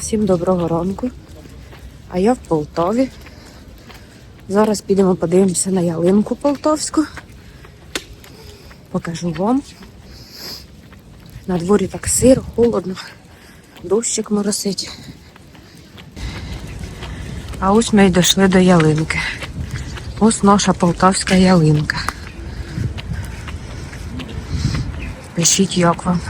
Всім доброго ранку. А я в Полтаві. Зараз підемо подивимося на ялинку полтавську. Покажу вам. На дворі так сиро, холодно, дощик моросить. А ось ми й дійшли до ялинки. Ось наша полтавська ялинка. Пишіть, як вам.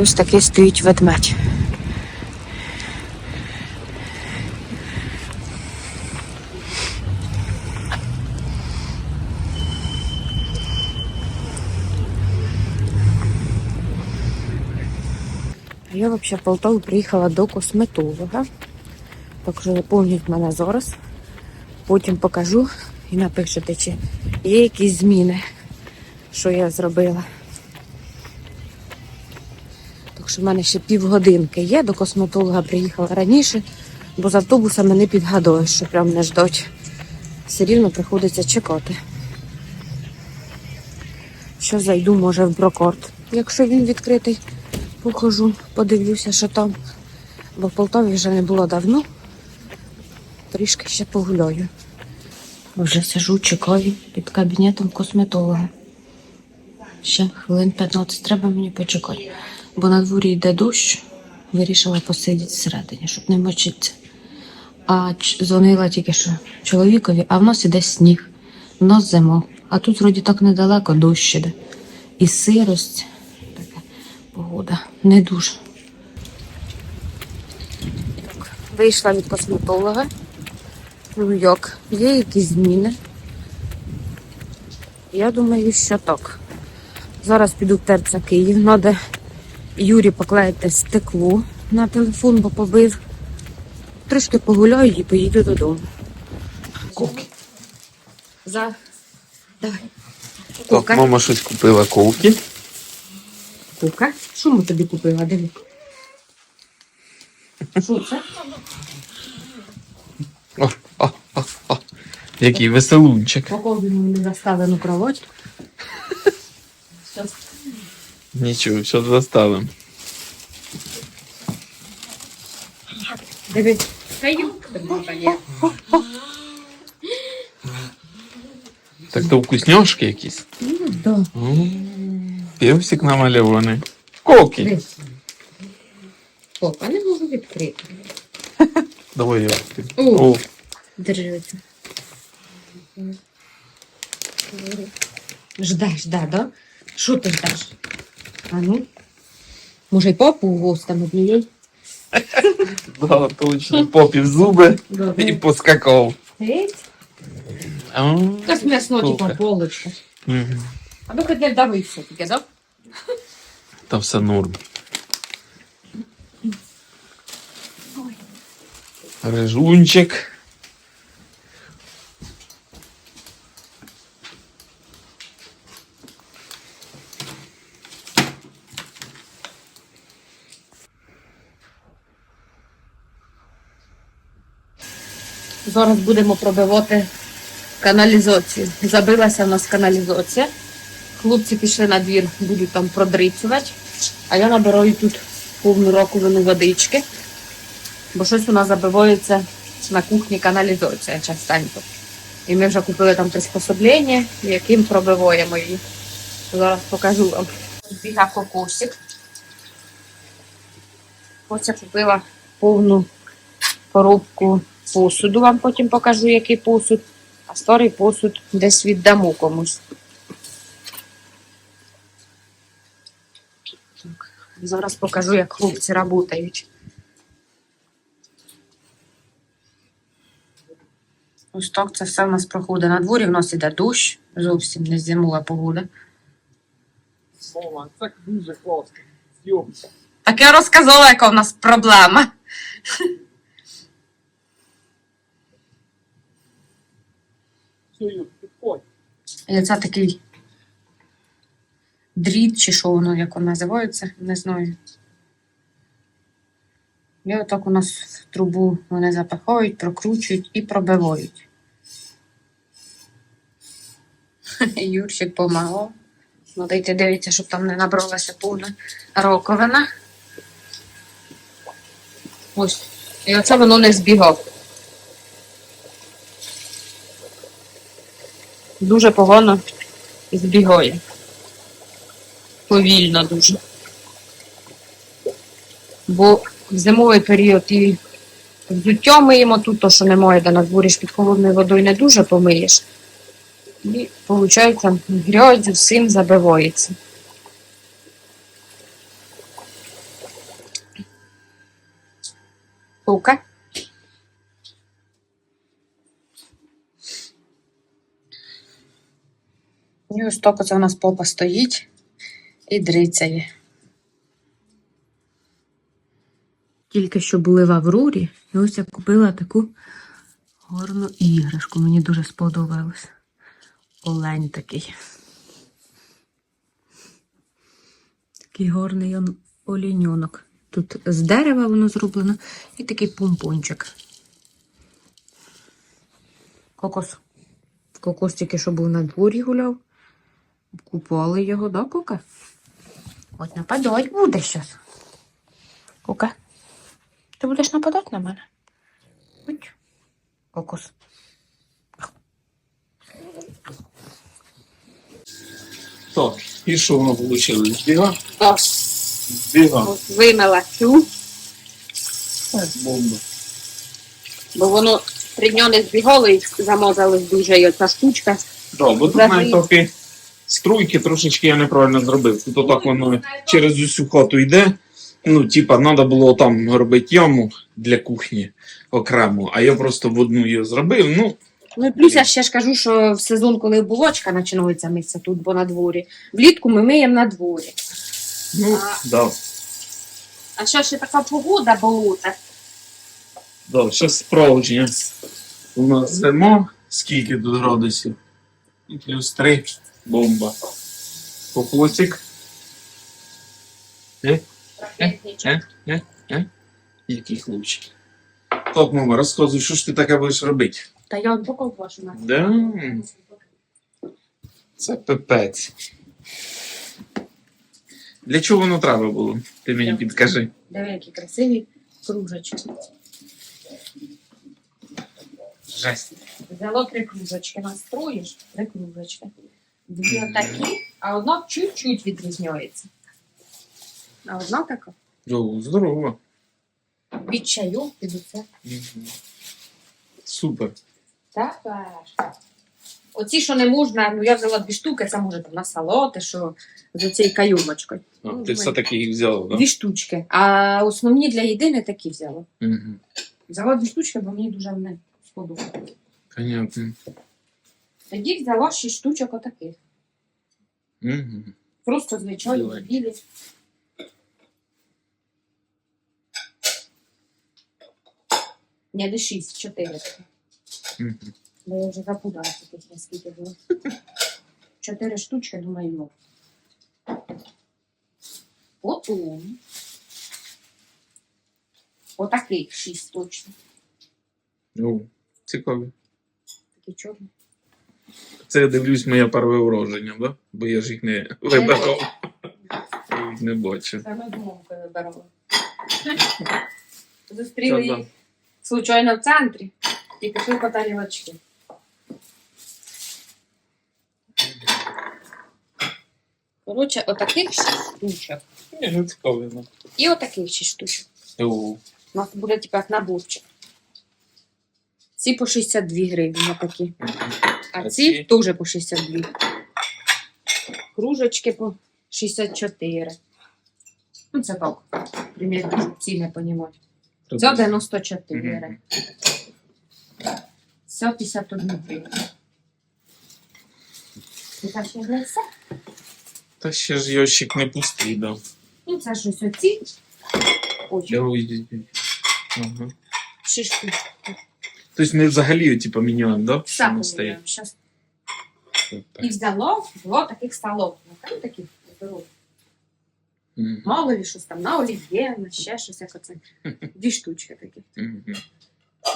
І ось такий стоїть ведмедь. Я взагалі в Полтаву приїхала до косметолога. Так що заповніть мене зараз. Потім покажу і напишете, чи є якісь зміни, що я зробила. Що в мене ще півгодинки є. До косметолога приїхала раніше, бо з автобусами не підгадуєш, що прям не ждуть. Все рівно приходиться чекати. Що зайду, може, в брокорт. Якщо він відкритий, похожу, подивлюся, що там. Бо в Полтаві вже не було давно. Трішки ще погуляю. Вже сижу, чекаю під кабінетом косметолога. Ще хвилин 15 треба мені почекати. Бо на дворі йде дощ, вирішила посидіти всередині, щоб не мочитися. А дзвонила тільки що чоловікові, а в нас іде сніг, в нас зима. А тут вроді так недалеко дощ іде. І сирость, така погода не дуже. Вийшла від косметолога. Ну як, є якісь зміни? Я думаю, що так. Зараз піду в терця Київ. Надо Юрі поклеїти стекло на телефон, бо побив. Трошки погуляю і поїду додому. Ковки. За. Давай. Так, мама щось купила ковки. Кука. Що ми тобі купила? Диви. Що це? О, о, о, о. Який веселунчик. Покладемо не заставлену кровать. Щас. Нічого, що заставим. Диви. Каюк тебе є. Так то вкусняшки якісь. Ну, да. М, Півсик намальований. Ковки. Диви. Опа, не можу відкрити. Давай я відкрию. О. О, Держи це. Жде, жде, да? Що ти ждеш? А ну? Може й папу гостем однієї? да, точно. Попів зуби і Добре. поскакав. Геть. Якась м'ясно, Кулка. типа полочка. мгм. А ви хоч не вдавився таке, да? Та все норм. Режунчик. Зараз будемо пробивати каналізацію. Забилася в нас каналізація. Хлопці пішли на двір, будуть там продрицювати. А я набираю тут повну раковину водички. Бо щось у нас забивається на кухні каналізація частенько. І ми вже купили там приспособлення, яким пробиваємо її. Зараз покажу вам. Біга кокосик. Я купила повну коробку посуду. Вам потім покажу, який посуд. А старий посуд десь віддамо комусь. Так, Зараз покажу, як хлопці працюють. Ось так це все в нас проходить. На дворі в нас іде дощ, зовсім не зимова погода. Мова, це дуже класно. Так я розказала, яка в нас проблема. Все, Юр, підходь. І це такий дріт, чи що воно, як воно називається, не знаю. І отак у нас в трубу вони запихають, прокручують і пробивають. Юрчик помагав. Ну, дайте дивіться, щоб там не набралася повна роковина. Ось. І оце воно не збігав. Дуже погано збігає. Повільно дуже. Бо в зимовий період і взуття миємо тут, то що немає, де на дворі під холодною водою не дуже помиєш. І, виходить, грязю всім забивається. Лука. І ось так оце у нас попа стоїть і дрицяє. Тільки що були в Аврорі, і ось я купила таку гарну іграшку. Мені дуже сподобалось. Олень такий. Такий гарний он оліньонок. Тут з дерева воно зроблено і такий помпончик. Кокос. Кокос тільки що був на дворі гуляв. Купували його, да, Кока? От нападать буде щас. Кока. Ти будеш нападати на мене? Уть. Кокос. Так, і що воно вийшло? Збіга? Так. Збіга. Вимила цю, Бомба. бо воно три дні не збігало і замазалась дуже і оця штучка. Так, бо тут навіть трохи струйки трошечки я неправильно зробив. Тут отак воно через усю хату йде. Ну, типа, треба було там робити яму для кухні окремо, а я просто в одну її зробив. Ну, Ну і плюс я ще ж кажу, що в сезон, коли булочка починається митися тут, бо на дворі. Влітку ми миємо на дворі. ну, А- да. А що ще така погода болота? Да, ще справжнє. У нас зима, скільки тут градусів? І Плюс три. Бомба. Поплотик. Е? Е? Е? Е? Який хлопчик. Так, мама, розказуй, що ж ти таке будеш робити? Та я от боку вашу на. Да. Це пипець. Для чого воно треба було? Ти мені підкажи. Диви, які красиві кружечки. Жесть. Взяло три кружечки, настроїш, три кружечки. Дві отакі, а одна чуть-чуть відрізняється. А одна така. О, здорово. Від чаю під оце. Мгм. Супер. Тепер. Оці, що не можна, ну я взяла дві штуки, це може там на салати, що з цією каюмочкою. А, Ну, ти все-таки їх взяла, так? Дві штучки. А основні для їди не такі взяла. Угу. Взяла дві штучки, бо мені дуже не сподобалося. Понятно. Тоді взяла шість штучок отаких. Угу. Просто звичайні Давай. білі. Ні, не шість, чотири. Угу. Бо я вже запуталася після скільки було. Чотири штучки, думаю, ну. Потім. Отаких шість точно. О, цікаво. Такі чорні. Це я дивлюсь моє перше враження, да? Бо я ж їх не вибирав. Я їх не бачив. Саме думавки вибирала. Зустріли Та-да. їх случайно в центрі і пішли по тарілочки. Коротше, отаких шість штучок. Ні, ну цікаво. ну. І отаких шість штучок. О, У нас буде типу як наборчик. Ці по 62 гривні такі. мгм. А А ці теж по 62. Кружечки по 64. Ну, це так. Примірно, щоб ціни понімати. Це 94. Мгм. Це 51 гривень. І ще не все. Та ще ж ящик не пустий, да. Ну, це щось оці. Ой, Ой, Ага. Тобто ми взагалі типу, міняємо, да? Що Саме не стоїть. Щас. Так. І взяло, було таких столов. Ну, там таких здорових. Мгм. Мало ли щось там на олів'є, на ще щось, як оце. Дві штучки такі. Мгм.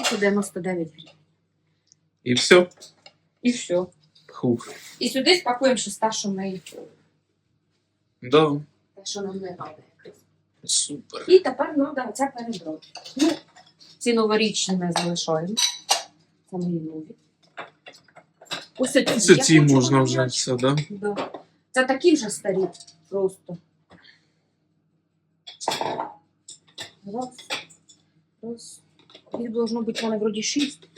І по 99 гривень. І все. І все. Хух. І сюди спакуємо ще та, що ми Да. те, що нам не треба. Супер. І тепер треба оце перебрати. Ну, ці новорічні ми залишаємо. Це мої нові. Ось ці, Це я ці хочу можна вже все, да? Да. Це такі вже старі просто. Раз. Раз. Їх должно бути в мене вроді шість,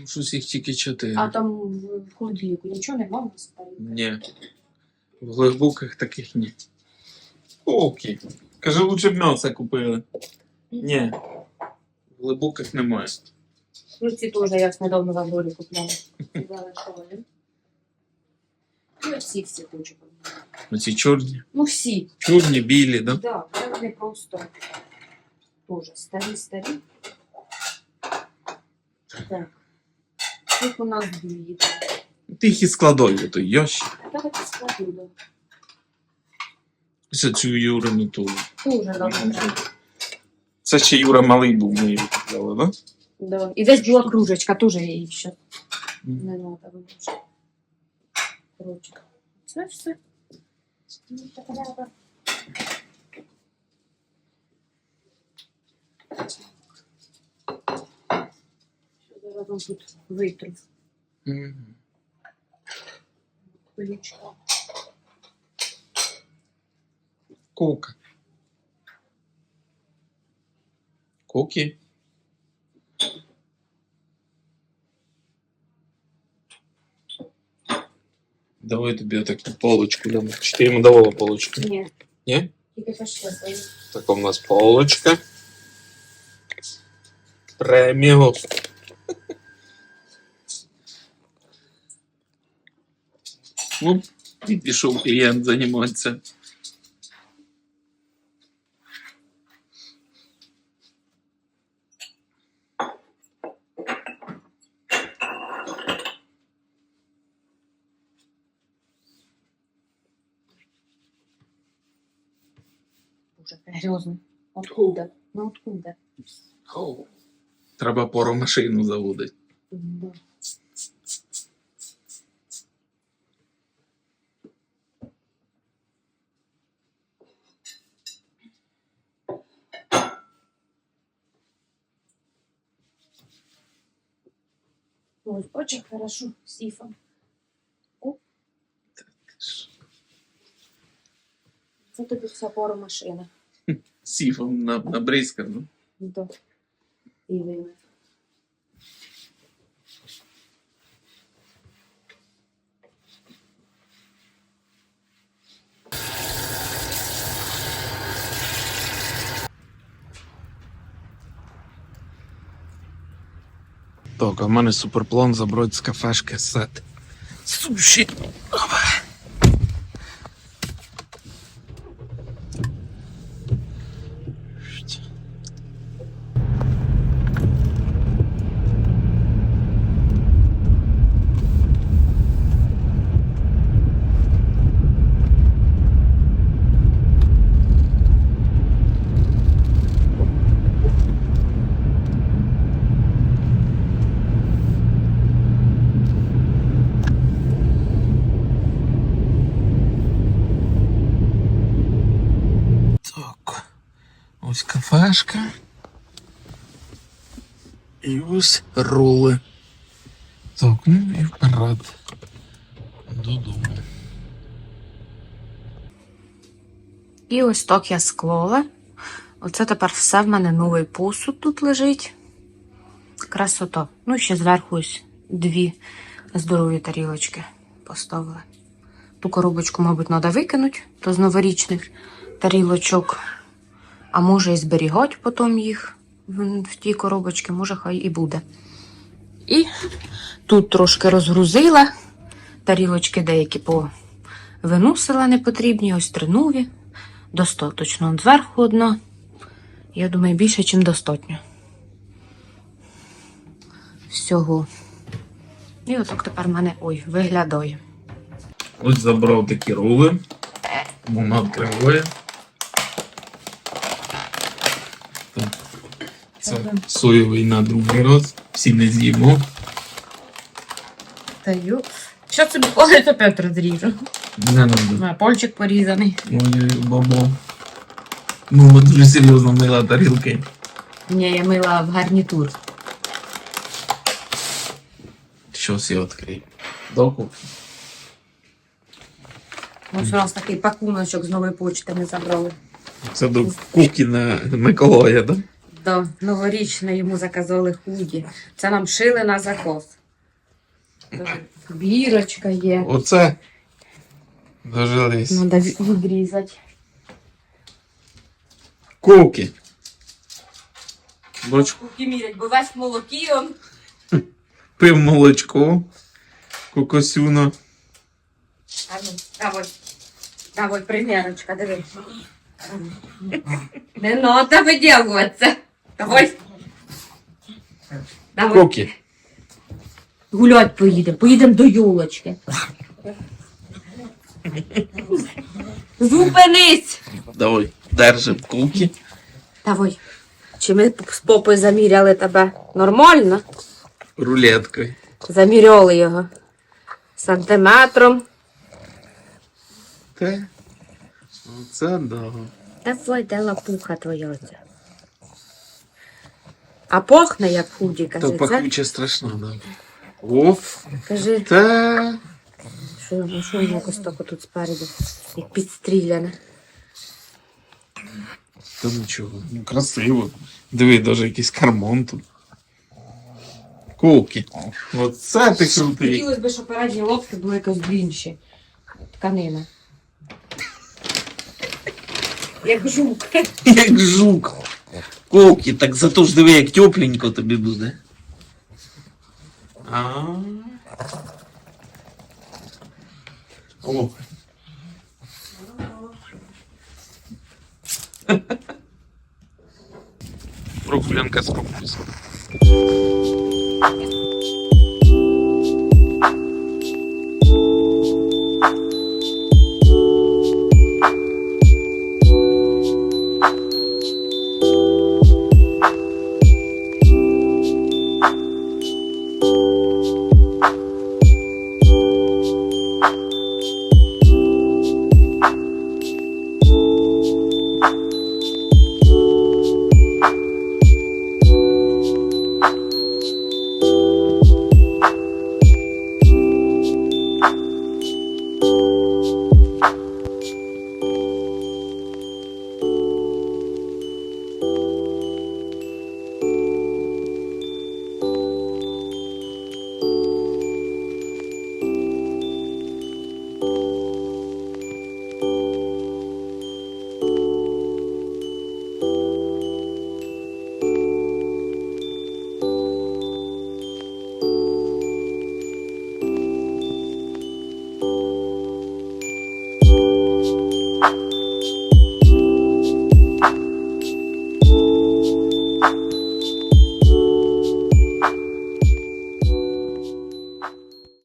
Ну, Щось їх тільки чотири. а там в в холодильнику нічого нема, нас старі. Ні. В глибоких таких ні. Окей. Каже, лучше б м'ясо купили. Ні. Глибоких немає. Ну, ці теж я ж недавно в Аврорі купляла. Залишали. Ну, всі всі хочу поміняти. Оці чорні. Ну, всі. Чорні, білі, да? Да, це вони просто теж старі, старі. Так. Тут у нас дві. Ти їх і складай в той ящик. Давайте складу, да. Ось цю Юрину ту. Дуже добре. Це ще Юра малий був, ми її купляли, да? Да. І десь була кружечка, теж її ще не треба вибачити. Коротше, це все. Ну, так, давай. Що зараз вам тут витру? Мгм. Ключка. Кока. Коки. Давай тобі отаку полочку дамо. Чи ти йому давала полочку? Ні. Ні? Тільки пішли. Така в нас полочка. Преміо. Ну, і пішов клієнт займатися. Боже, грязно. Откуда? Ну откуда? Треба поромашину заводити. Да. Ой, очень хорошо, сифом. Це тобі вся пора машина. сифом на, набрейскано. Да. Или... Тога, мене суперплон, за бродска фашка сад. Слушай, Ось кафешка. І ось роли. Так, ну і вперед. Додому. І ось так я склала. Оце тепер все в мене новий посуд тут лежить. Красота. Ну, ще зверху ось дві здорові тарілочки поставила. Ту коробочку, мабуть, треба викинути, то з новорічних тарілочок. А може і зберігати потім їх в, тій коробочці, може, хай і буде. І тут трошки розгрузила. Тарілочки деякі повиносила непотрібні, ось три. Достаточно. Зверху одна. Я думаю, більше, ніж достатньо. Всього. І отак тепер в мене ой, виглядає. Ось забрав такі роли. Вона відкриває. Це соєвий на другий раз. Всі не з'їмо. Та ю. Що це Ой, це Петр зріжу. Не надо. А, Польчик порізаний. Ой, бабо. Ну, дуже серйозно мила тарілки. Ні, я мила в гарнітур. Щось я відкрию. Доку. Ось у нас такий пакуночок з нової почти ми забрали. Це до Кукіна Миколая, да? До новорічної йому заказали худі. Це нам шили на закос. Бірочка є. Оце. Дожились. Треба відрізати. Куки. Бочку. Куки мірять, бо весь молокі он. Пив молочко. Кокосюна. А ну, давай. Давай, примірочка, диви. Не надо виділуватися. Давай. Давай. Куки. Гулять поїдемо, поїдемо до юлочки. Зупинись! Давай. Держим куки. Давай. Чи ми з попою заміряли тебе нормально? Рулеткою. Заміряли його сантиметром. Те. Оце да. Давай, де лапуха твоя оця. А пахне, як худі, То каже. Це, пахуче страшно, да. Оф. кажи, Та. що, ну, що воно якось так тут спереду, як підстріляне. Та нічого. Ну, красиво. Диви, навіть якийсь кармон тут. Куки. Оце ти крутий. Хотілося б, щоб передні лапки були якось длінші. Тканина. Як жук. Як жук. Куки, так зато ж диви, як тепленько тобі буде. А. О. Прогулянка з кокосом.